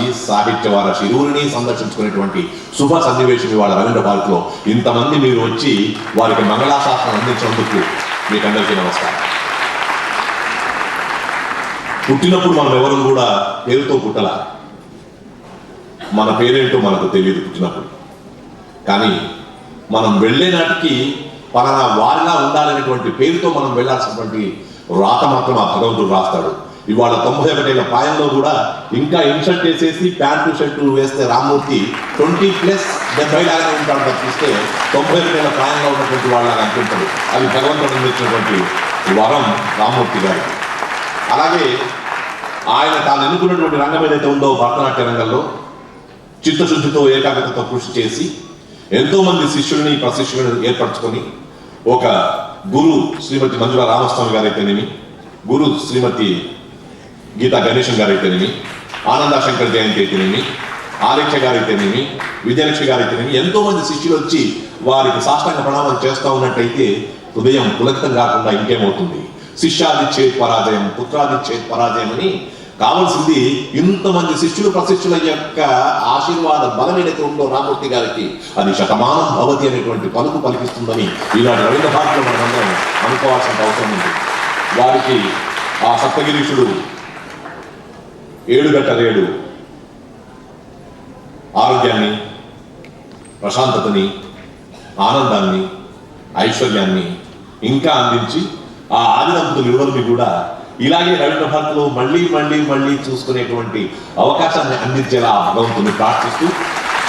వారసి సాహిత్య వారసి ఇరువురిని సందర్శించుకునేటువంటి శుభ సన్నివేశం ఇవాళ రవీంద్ర భారతిలో ఇంతమంది మీరు వచ్చి వారికి మంగళాశాసనం అందించినందుకు మీకు అందరికీ నమస్కారం. పుట్టినప్పుడు మనం ఎవరు కూడా పేరుతో పుట్టల? మన పేరేంటో మనకు తెలియదు పుట్టినప్పుడు. కానీ మనం వెళ్ళే నాటికి పలానా వారిలా ఉండాలనేటువంటి పేరుతో మనం వెళ్ళాల్సినటువంటి రాత మాత్రం ఆ భగవంతుడు రాస్తాడు. ఇవాళ తొంభై ఒకటేళ్ళ ప్రాయంలో కూడా ఇంకా ఇన్షర్ట్ వేసేసి ప్యాంటు షర్టు వేస్తే రామూర్తి ట్వంటీ ప్లస్ డెబ్బై లాగా ఉంటాడు తప్పిస్తే తొంభై ఒకటేళ్ళ ప్రాయంలో ఉన్నటువంటి వాళ్ళగా అనుకుంటారు అది భగవంతుడు అందించినటువంటి వరం రామూర్తి గారు అలాగే ఆయన తాను ఎన్నుకున్నటువంటి రంగం ఏదైతే ఉందో భరతనాట్య రంగంలో చిత్తశుద్ధితో ఏకాగ్రతతో కృషి చేసి ఎంతోమంది శిష్యుల్ని ప్రశిష్యులను ఏర్పరచుకొని ఒక గురు శ్రీమతి మంజుల రామస్వామి గారైతేనేమి గురు శ్రీమతి గీతా గణేశం గారైతేనేమి ఆనంద శంకర్ జయంతి అయితేనేమి ఆలేఖ్య గారైతేనేమి విజయలక్ష్మి గారైతేనేమి ఎంతో మంది శిష్యులు వచ్చి వారికి సాష్టాంగ ప్రణామం చేస్తూ ఉన్నట్టయితే హృదయం పులక్తం కాకుండా ఇంకేమవుతుంది? శిష్యాది చేత్ పరాజయం పుత్రాది చేత్ పరాజయం అని కావాల్సింది ఇంతమంది శిష్యులు ప్రశిష్యుల యొక్క ఆశీర్వాద బలం ఏదైతే ఉందో రామూర్తి గారికి అది శతమానం భవతి అనేటువంటి పలుకు పలికిస్తుందని ఈనాడు రవీంద్ర భారతిలో మనందరం అనుకోవాల్సిన అవసరం ఉంది. వారికి ఆ సప్తగిరీషుడు ఏడుగట్ట రేడు ఆరోగ్యాన్ని ప్రశాంతతని ఆనందాన్ని ఐశ్వర్యాన్ని ఇంకా అందించి ఆ ఆది దంపతులు కూడా ఇలాగే రవీంద్ర భారతిలో మళ్ళీ మళ్ళీ మళ్ళీ చూసుకునేటువంటి అవకాశాన్ని అందించేలా భగవంతుని ప్రార్థిస్తూ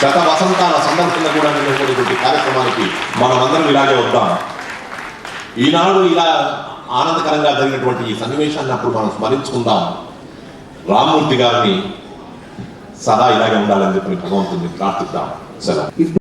శత వసంతాల సందర్భంగా కూడా నిర్వహించేటువంటి కార్యక్రమానికి మనమందరం ఇలాగే వద్దాం. ఈనాడు ఇలా ఆనందకరంగా జరిగినటువంటి ఈ సన్నివేశాన్ని అప్పుడు మనం స్మరించుకుందాం. రామ్మూర్తి గారిని సదా ఇలాగే ఉండాలని చెప్పి భగవంతుని ప్రార్థిద్దాం. సరే